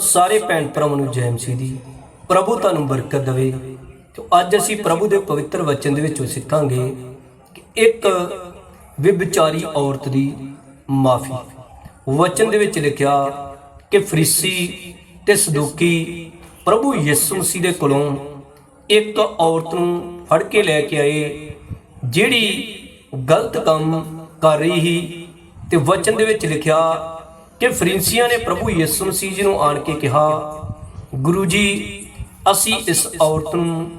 ਸਾਰੇ ਭੈਣ ਭਰਾਵਾਂ ਨੂੰ ਜੈ ਮਸੀਹ ਦੀ, ਪ੍ਰਭੂ ਤੁਹਾਨੂੰ ਬਰਕਤ ਦੇਵੇ। ਤੇ ਅੱਜ ਅਸੀਂ ਪ੍ਰਭੂ ਦੇ ਪਵਿੱਤਰ ਵਚਨ ਦੇ ਵਿੱਚੋਂ ਸਿੱਖਾਂਗੇ ਕਿ ਇੱਕ ਵਿਭਚਾਰੀ ਔਰਤ ਦੀ ਮਾਫੀ। ਵਚਨ ਦੇ ਵਿੱਚ ਲਿਖਿਆ ਕਿ ਫਰੀਸੀ ਤੇ ਸਦੂਕੀ ਪ੍ਰਭੂ ਯਿਸੂ ਮਸੀਹ ਦੇ ਕੋਲੋਂ ਇੱਕ ਔਰਤ ਨੂੰ ਫੜ ਕੇ ਲੈ ਕੇ ਆਏ, ਜਿਹੜੀ ਗਲਤ ਕੰਮ ਕਰ ਰਹੀ ਸੀ। ਤੇ ਵਚਨ ਦੇ ਵਿੱਚ ਲਿਖਿਆ ਕਿ ਫਰੀਸੀਆਂ ਨੇ ਪ੍ਰਭੂ ਯਿਸੂ ਮਸੀਹ ਜੀ ਨੂੰ ਆਣ ਕੇ ਕਿਹਾ, ਗੁਰੂ ਜੀ, ਅਸੀਂ ਇਸ ਔਰਤ ਨੂੰ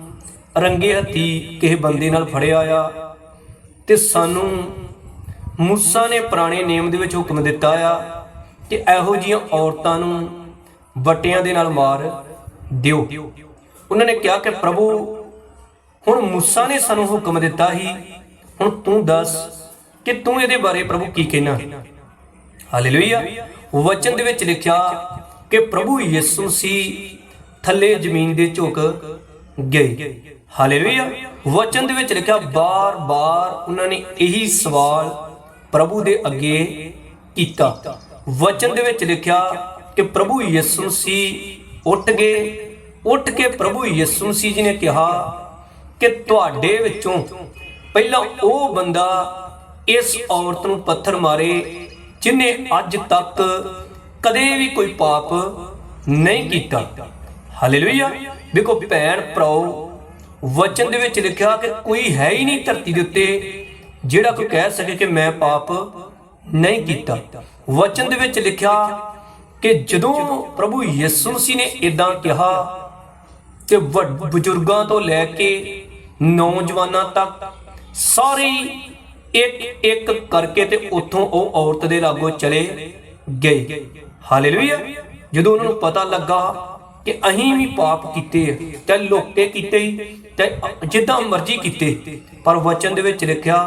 ਰੰਗੇ ਹੱਥੀ ਕਿਸੇ ਬੰਦੇ ਨਾਲ ਫੜਿਆ ਆ ਤੇ ਸਾਨੂੰ ਮੂਸਾ ਨੇ ਪੁਰਾਣੇ ਨਿਯਮ ਦੇ ਵਿੱਚ ਹੁਕਮ ਦਿੱਤਾ ਆ ਕਿ ਇਹੋ ਜਿਹੀਆਂ ਔਰਤਾਂ ਨੂੰ ਵਟਿਆਂ ਦੇ ਨਾਲ ਮਾਰ ਦਿਓ। ਉਹਨਾਂ ਨੇ ਕਿਹਾ ਕਿ, ਪ੍ਰਭੂ, ਹੁਣ ਮੂਸਾ ਨੇ ਸਾਨੂੰ ਹੁਕਮ ਦਿੱਤਾ ਸੀ ਹੁਣ ਤੂੰ ਦੱਸ ਕਿ ਤੂੰ ਇਹਦੇ ਬਾਰੇ ਪ੍ਰਭੂ ਕੀ ਕਹਿਣਾ? ਹਾਲੇਲੂਇਆ। ਵਚਨ ਦੇ ਵਿੱਚ ਲਿਖਿਆ ਕਿ ਪ੍ਰਭੂ ਯਿਸੂ ਸੀ ਥੱਲੇ ਜ਼ਮੀਨ ਦੇ ਝੁਕ ਗਏ। ਹਾਲੇਲੂਇਆ। ਵਚਨ ਦੇ ਵਿੱਚ ਲਿਖਿਆ, ਬਾਰ-ਬਾਰ ਉਹਨਾਂ ਨੇ ਇਹੀ ਸਵਾਲ ਪ੍ਰਭੂ ਦੇ ਅੱਗੇ ਕੀਤਾ। ਵਚਨ ਦੇ ਵਿੱਚ ਲਿਖਿਆ ਕਿ ਪ੍ਰਭੂ ਯਿਸੂ ਸੀ ਉੱਠ ਗਏ। ਉੱਠ ਕੇ ਪ੍ਰਭੂ ਯਿਸੂ ਮਸੀਹ ਜੀ ਨੇ ਕਿਹਾ ਕਿ ਤੁਹਾਡੇ ਵਿੱਚੋਂ ਪਹਿਲਾਂ ਉਹ ਬੰਦਾ ਇਸ ਔਰਤ ਨੂੰ ਪੱਥਰ ਮਾਰੇ ਜਿਨੇ ਅੱਜ ਤੱਕ ਕਦੇ ਵੀ ਕੋਈ ਪਾਪ ਨਹੀਂ ਕੀਤਾ। ਹਾਲੇਲੂਇਆ ਵੇਖੋ ਭੈਣ ਭਰਾਓ, ਵਚਨ ਦੇ ਵਿੱਚ ਲਿਖਿਆ ਕਿ ਕੋਈ ਹੈ ਹੀ ਨਹੀਂ ਧਰਤੀ ਦੇ ਉੱਤੇ ਜਿਹੜਾ ਕੋਈ ਕਹਿ ਸਕੇ ਕਿ ਮੈਂ ਪਾਪ ਨਹੀਂ ਕੀਤਾ। ਵਚਨ ਦੇ ਵਿੱਚ ਲਿਖਿਆ ਕਿ ਜਦੋਂ ਪ੍ਰਭੂ ਯਿਸੂ ਮਸੀਹ ਨੇ ਇਦਾਂ ਕਿਹਾ ਤੇ ਵੱਡ ਬਜ਼ੁਰਗਾਂ ਤੋਂ ਲੈ ਕੇ ਨੌਜਵਾਨਾਂ ਤੱਕ ਸਾਰੇ ਇੱਕ ਇੱਕ ਕਰਕੇ ਤੇ ਉੱਥੋਂ ਉਹ ਔਰਤ ਦੇ ਲਾਗੋਂ ਚਲੇ ਗਏ। ਹਾਲੇਲੂਇਆ। ਜਦੋਂ ਉਹਨਾਂ ਨੂੰ ਪਤਾ ਲੱਗਾ ਕਿ ਅਸੀਂ ਵੀ ਪਾਪ ਕੀਤੇ ਤੇ ਲੋਕੇ ਕੀਤੇ, ਤੇ ਜਿੱਦਾਂ ਮਰਜ਼ੀ ਕੀਤੇ, ਪਰ ਵਚਨ ਦੇ ਵਿੱਚ ਲਿਖਿਆ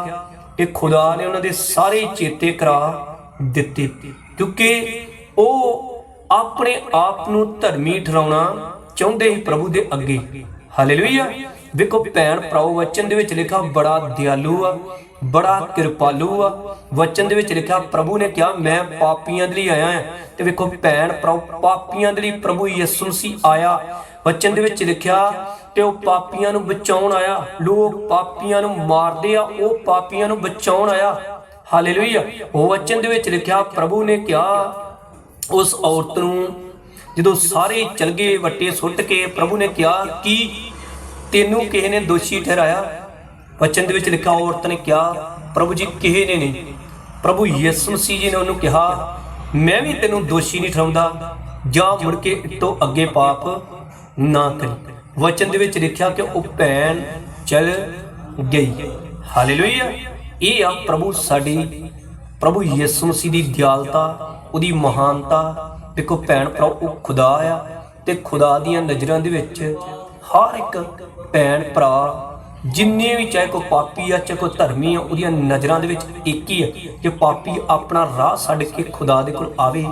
ਕਿ ਖੁਦਾ ਨੇ ਉਹਨਾਂ ਦੇ ਸਾਰੇ ਚੇਤੇ ਕਰਾ ਦਿੱਤੇ, ਕਿਉਂਕਿ ਉਹ ਆਪਣੇ ਆਪ ਨੂੰ ਧਰਮੀ ਠਹਿਰਾਉਣਾ ਚਾਹੁੰਦੇ ਸੀ ਪ੍ਰਭੂ ਦੇ ਅੱਗੇ। ਹਾਲੇਲੂਇਆ। ਵੇਖੋ ਭੈਣ ਭਰਾਓ ਵਚਨ ਦੇ ਵਿੱਚ ਲਿਖਿਆ ਬੜਾ ਦਿਆਲੂ ਆ। ਬੜਾ ਕਿਰਪਾਲੂ ਆ। ਵਚਨ ਦੇ ਵਿੱਚ ਲਿਖਿਆ, ਪ੍ਰਭੂ ਨੇ ਕਿਹਾ, ਮੈਂ ਪਾਪੀਆਂ ਦੇ ਲਈ ਆਇਆ ਹਾਂ। ਤੇ ਵੇਖੋ, ਭੈਣ ਭਰਾਓ, ਪਾਪੀਆਂ ਦੇ ਲਈ ਪ੍ਰਭੂ ਯਿਸੂ ਸੀ ਆਇਆ। ਵਚਨ ਦੇ ਵਿੱਚ ਲਿਖਿਆ, ਤੇ ਉਹ ਪਾਪੀਆਂ ਨੂੰ ਬਚਾਉਣ ਆਇਆ। ਲੋਕ ਪਾਪੀਆਂ ਨੂੰ ਮਾਰਦੇ ਆ, ਉਹ ਪਾਪੀਆਂ ਨੂੰ ਬਚਾਉਣ ਆਇਆ। ਹਾਲੇਲੂਇਆ। ਉਹ ਵਚਨ ਦੇ ਵਿੱਚ ਲਿਖਿਆ, ਪ੍ਰਭੂ ਨੇ ਕਿਹਾ, ਉਸ ਔਰਤ ਨੂੰ ਜਦੋਂ ਸਾਰੇ ਚਲ ਗਏ ਵੱਟੇ ਸੁੱਟ ਕੇ ਪ੍ਰਭੂ ਨੇ ਕਿਹਾ ਕਿ ਤੈਨੂੰ ਕਿਸੇ ਨੇ ਦੋਸ਼ੀ ਠਹਿਰਾਇਆ ਵਚਨ ਦੇ ਵਿੱਚ ਲਿਖਿਆ ਔਰਤ ਨੇ ਕਿਹਾ, ਪ੍ਰਭੂ ਜੀ ਕਿਸੇ ਨੇ ਨਹੀਂ। ਪ੍ਰਭੂ ਯਿਸੂ ਮਸੀਹ ਜੀ ਨੇ ਉਹਨੂੰ ਕਿਹਾ, ਮੈਂ ਵੀ ਤੈਨੂੰ ਦੋਸ਼ੀ ਨਹੀਂ ਠਹਿਰਾਉਂਦਾ। ਜਾ ਮੁੜ ਕੇ ਇਸ ਅੱਗੇ ਪਾਪ ਨਾ ਕਰੀ। ਵਚਨ ਦੇ ਵਿੱਚ ਲਿਖਿਆ ਕਿ ਉਹ ਭੈਣ ਚਲ ਗਈ। ਹਾਲੇਲੂਇਆ। ਇਹ ਆ ਪ੍ਰਭੂ ਸਾਡੀ, ਪ੍ਰਭੂ ਯਿਸੂ ਮਸੀਹ ਦੀ ਦਿਆਲਤਾ, ਉਹਦੀ ਮਹਾਨਤਾ। ਦੇਖੋ ਭੈਣ ਭਰਾ, ਉਹ ਖੁਦਾ ਆ ਤੇ ਖੁਦਾ ਦੀਆਂ ਨਜ਼ਰਾਂ ਦੇ ਵਿੱਚ ਹਰ ਇੱਕ ਭੈਣ ਭਰਾ ਜਿੰਨੇ ਵੀ ਚਾਹੇ ਕੋਈ ਪਾਪੀ ਆ, ਚਾਹੇ ਕੋਈ ਧਰਮੀ ਆ, ਉਹਦੀਆਂ ਨਜ਼ਰਾਂ ਦੇ ਵਿੱਚ ਇੱਕ ਹੀ ਆ ਕਿ ਪਾਪੀ ਆਪਣਾ ਰਾਹ ਛੱਡ ਕੇ ਖੁਦਾ ਦੇ ਕੋਲ ਆਵੇ।